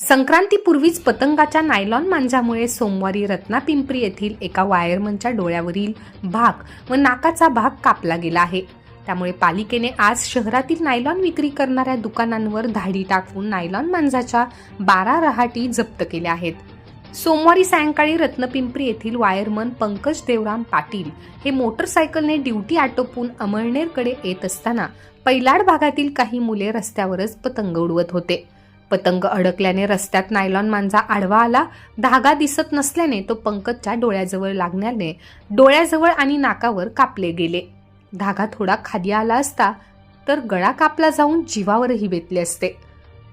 संक्रांतीपूर्वीच पतंगाच्या nylon मांजामुळे सोमवारी रत्नापिंपरी येथील एका वायरमनच्या डोळ्यावरील भाग व नाकाचा भाग कापला गेला आहे. त्यामुळे पालिकेने आज शहरातील नायलॉन विक्री करणाऱ्या दुकानांवर धाडी टाकून नायलॉन मांजाच्या बारा रहाटी जप्त केल्या आहेत. सोमवारी सायंकाळी रत्नपिंपरी येथील वायरमन पंकज देवराम पाटील हे मोटरसायकलने ड्युटी आटोपून अमळनेरकडे येत असताना पैलाड भागातील काही मुले रस्त्यावरच पतंग उडवत होते. पतंग अडकल्याने रस्त्यात नायलॉन मांजा आडवा आला. धागा दिसत नसल्याने तो पंकजच्या डोळ्याजवळ लागण्याने डोळ्याजवळ आणि नाकावर कापले गेले. धागा थोडा खाली आला असता तर गळा कापला जाऊन जीवावरही बेतले असते.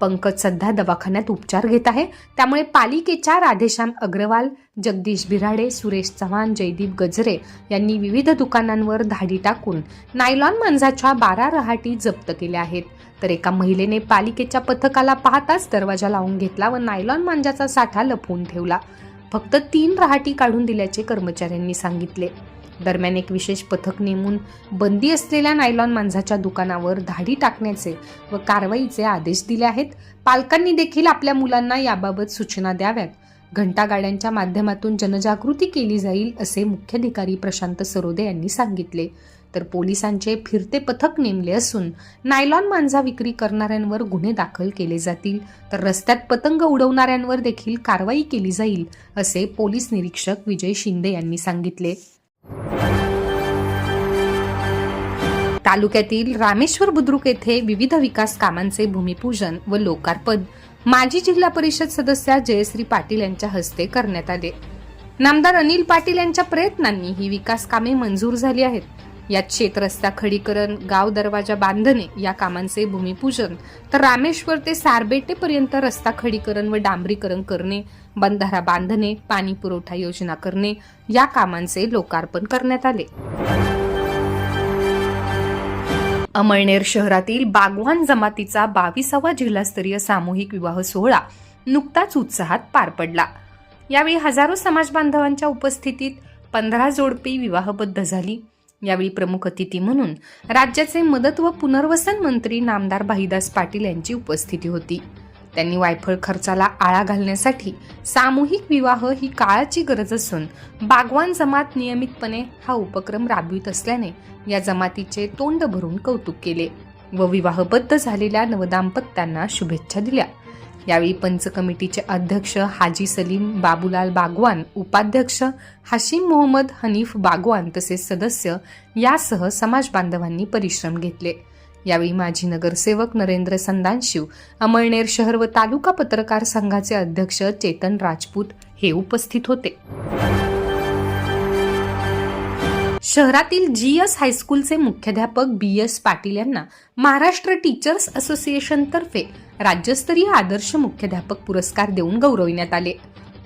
पंकज सध्या दवाखान्यात उपचार घेत आहे. त्यामुळे पालिकेच्या राधेश्याम अग्रवाल जगदीश बिराडे सुरेश चव्हाण जयदीप गजरे यांनी विविध दुकानांवर धाडी टाकून नायलॉन मांजाच्या बारा रहाटी जप्त केल्या आहेत. तर एका महिलेने पालिकेच्या पथकाला पाहताच दरवाजा लावून घेतला व नायलॉन मांजाचा साठा लपवून ठेवला. फक्त तीन रहाटी काढून दिल्याचे कर्मचाऱ्यांनी सांगितले. दरम्यान एक विशेष पथक नेमून बंदी असलेल्या नायलॉन मांजाच्या दुकानावर धाडी टाकण्याचे व कारवाईचे आदेश दिले आहेत. पालकांनी देखील आपल्या मुलांना याबाबत सूचना द्याव्यात. घंटागाड्यांच्या माध्यमातून जनजागृती केली जाईल असे मुख्याधिकारी प्रशांत सरोदे यांनी सांगितले. तर पोलिसांचे फिरते पथक नेमले असून नायलॉन मांजा विक्री करणाऱ्यांवर गुन्हे दाखल केले जातील. तर रस्त्यात पतंग उडवणाऱ्यांवर देखील कारवाई केली जाईल असे पोलीस निरीक्षक विजय शिंदे यांनी सांगितले. तालुक्यातील रामेश्वर बुद्रुक येथे विविध विकास कामांचे भूमिपूजन व लोकार्पण. माजी जिल्हा परिषद सदस्या जयश्री पाटील यांच्या हस्ते करण्यात आले. नामदार अनिल पाटील यांच्या प्रयत्नांनी ही विकास कामे मंजूर झाली आहेत. यात शेतरस्ता खडीकरण गाव दरवाजा बांधणे या कामांचे भूमिपूजन. तर रामेश्वर ते सारबेटेपर्यंत रस्ता खडीकरण व डांबरीकरण करणे बंधारा बांधणे पाणी पुरवठा योजना करणे या कामांचे लोकार्पण करण्यात आले. अमळनेर शहरातील बागवान जमातीचा बावीसावा जिल्हास्तरीय सामूहिक विवाह सोहळा नुकताच उत्साहात पार पडला. यावेळी हजारो समाज बांधवांच्या उपस्थितीत पंधरा जोडपी विवाहबद्ध झाली. यावेळी प्रमुख अतिथी म्हणून राज्याचे मदत व पुनर्वसन मंत्री नामदार भाईदास पाटील यांची उपस्थिती होती. त्यांनी वायफळ खर्चाला आळा घालण्यासाठी सामूहिक विवाह ही काळाची गरज असून बागवान जमात नियमितपणे हा उपक्रम राबवित असल्याने या जमातीचे तोंड भरून कौतुक केले व विवाहबद्ध झालेल्या नवदाम्पत्यांना शुभेच्छा दिल्या. यावेळी पंच कमिटीचे अध्यक्ष हाजी सलीम बाबूलाल बागवान उपाध्यक्ष हाशिम मोहम्मद हनीफ बागवान तसेच सदस्य यासह समाज बांधवांनी परिश्रम घेतले. यावेळी माजी नगरसेवक नरेंद्र संदानशिव अमळनेर शहर व तालुका पत्रकार संघाचे अध्यक्ष चेतन राजपूत हे उपस्थित होते. शहरातील जी एस हायस्कूलचे मुख्याध्यापक बी एस पाटील यांना महाराष्ट्र टीचर्स असोसिएशनतर्फे राज्यस्तरीय आदर्श मुख्याध्यापक पुरस्कार देऊन गौरविण्यात आले.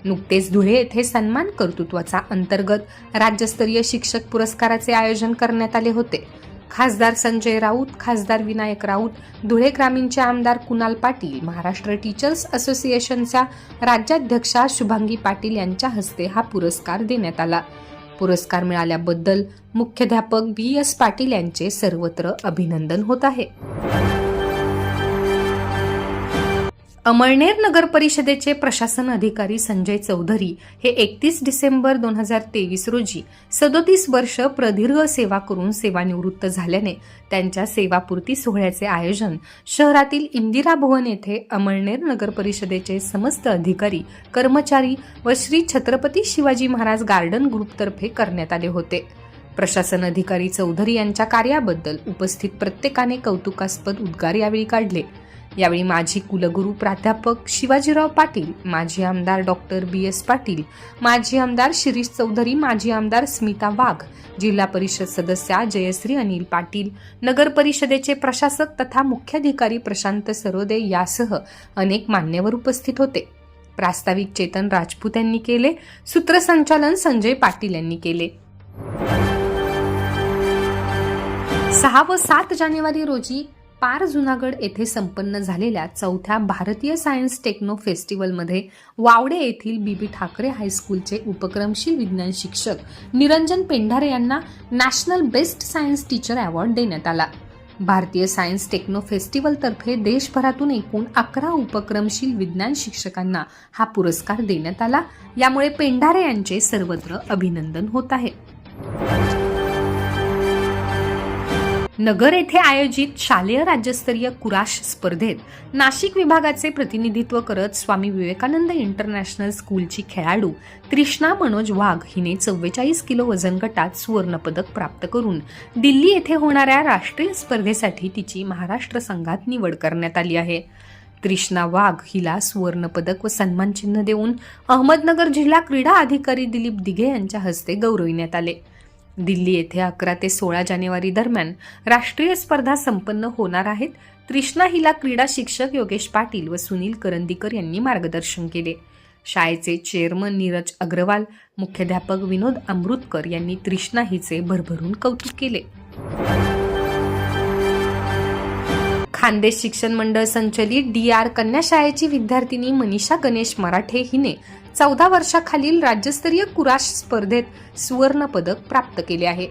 नुकतेच धुळे येथे सन्मान कर्तृत्वाचा अंतर्गत राज्यस्तरीय शिक्षक पुरस्काराचे आयोजन करण्यात आले होते. खासदार संजय राऊत खासदार विनायक राऊत धुळे ग्रामीणचे आमदार कुणाल पाटील महाराष्ट्र टीचर्स असोसिएशनच्या राज्याध्यक्षा शुभांगी पाटील यांच्या हस्ते हा पुरस्कार देण्यात आला. पुरस्कार मिळाल्याबद्दल मुख्याध्यापक बी एस पाटील यांचे सर्वत्र अभिनंदन होत आहे. अमळनेर नगर परिषदेचे प्रशासन अधिकारी संजय चौधरी हे एकतीस डिसेंबर दोन हजार तेवीस रोजी सदोतीस वर्ष प्रदीर्घ सेवा करून सेवानिवृत्त झाल्याने त्यांच्या सेवापूर्ती सोहळ्याचे आयोजन शहरातील इंदिरा भवन येथे अमळनेर नगर परिषदेचे समस्त अधिकारी कर्मचारी व श्री छत्रपती शिवाजी महाराज गार्डन ग्रुपतर्फे करण्यात आले होते. प्रशासन अधिकारी चौधरी यांच्या कार्याबद्दल उपस्थित प्रत्येकाने कौतुकास्पद उद्गार यावेळी काढले. यावेळी माजी कुलगुरू प्राध्यापक शिवाजीराव पाटील माजी आमदार डॉक्टर बी एस पाटील माजी आमदार शिरीष चौधरी माजी आमदार स्मिता वाघ जिल्हा परिषद सदस्या जयश्री अनिल पाटील नगर परिषदेचे प्रशासक तथा मुख्याधिकारी प्रशांत सरोदे यासह अनेक मान्यवर उपस्थित होते. प्रास्ताविक चेतन राजपूत यांनी केले सूत्रसंचालन संजय पाटील यांनी केले. सहा व सात जानेवारी रोजी पार जुनागड येथे संपन्न झालेल्या चौथ्या भारतीय सायन्स टेक्नो फेस्टिवलमध्ये वावडे येथील बीबी ठाकरे हायस्कूलचे उपक्रमशील विज्ञान शिक्षक निरंजन पेंढारे यांना national best science teacher award देण्यात आला. भारतीय सायन्स टेक्नो फेस्टिवलतर्फे देशभरातून एकूण अकरा उपक्रमशील विज्ञान शिक्षकांना हा पुरस्कार देण्यात आला. यामुळे पेंढारे यांचे सर्वत्र अभिनंदन होत आहे. नगर येथे आयोजित शालेय राज्यस्तरीय कुराश स्पर्धेत नाशिक विभागाचे प्रतिनिधित्व करत स्वामी विवेकानंद इंटरनॅशनल स्कूलची खेळाडू त्रिष्णा मनोज वाघ हिने चव्वेचाळीस किलो वजन गटात सुवर्णपदक प्राप्त करून दिल्ली येथे होणाऱ्या राष्ट्रीय स्पर्धेसाठी तिची महाराष्ट्र संघात निवड करण्यात आली आहे. त्रिष्णा वाघ हिला सुवर्णपदक व सन्मानचिन्ह देऊन अहमदनगर जिल्हा क्रीडा अधिकारी दिलीप दिघे यांच्या हस्ते गौरविण्यात आले. दिल्ली येथे अकरा ते सोळा जानेवारी दरम्यान राष्ट्रीय स्पर्धा संपन्न होणार आहेत. त्रिष्णा हिला क्रीडा शिक्षक योगेश पाटील व सुनील करंदीकर यांनी मार्गदर्शन केले. शाळेचे चेअरमन नीरज अग्रवाल मुख्याध्यापक विनोद अमृतकर यांनी त्रिष्णा हिचे भरभरून कौतुक केले. खानदेश शिक्षण मंडळ संचलित डी आर कन्या शाळेची विद्यार्थिनी मनीषा गणेश मराठे हिने चौदा वर्षाखालील राज्यस्तरीय कुराश स्पर्धेत सुवर्ण पदक प्राप्त केले आहे.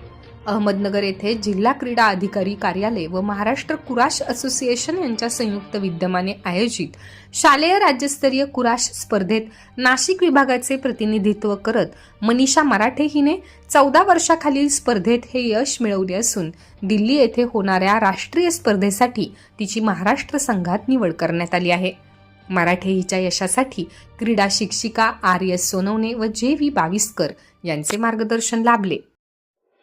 अहमदनगर येथे जिल्हा क्रीडा अधिकारी कार्यालय व महाराष्ट्र कुराश असोसिएशन यांच्या संयुक्त विद्यमाने आयोजित शालेय राज्यस्तरीय कुराश स्पर्धेत नाशिक विभागाचे प्रतिनिधित्व करत मनीषा मराठे हिने चौदा वर्षाखालील स्पर्धेत हे यश मिळवले असून दिल्ली येथे होणाऱ्या राष्ट्रीय स्पर्धेसाठी तिची महाराष्ट्र संघात निवड करण्यात आली आहे. मराठे हिच्या यशासाठी क्रीडा शिक्षिका आर एस सोनवणे व जे व्ही बाविस्कर यांचे मार्गदर्शन लाभले.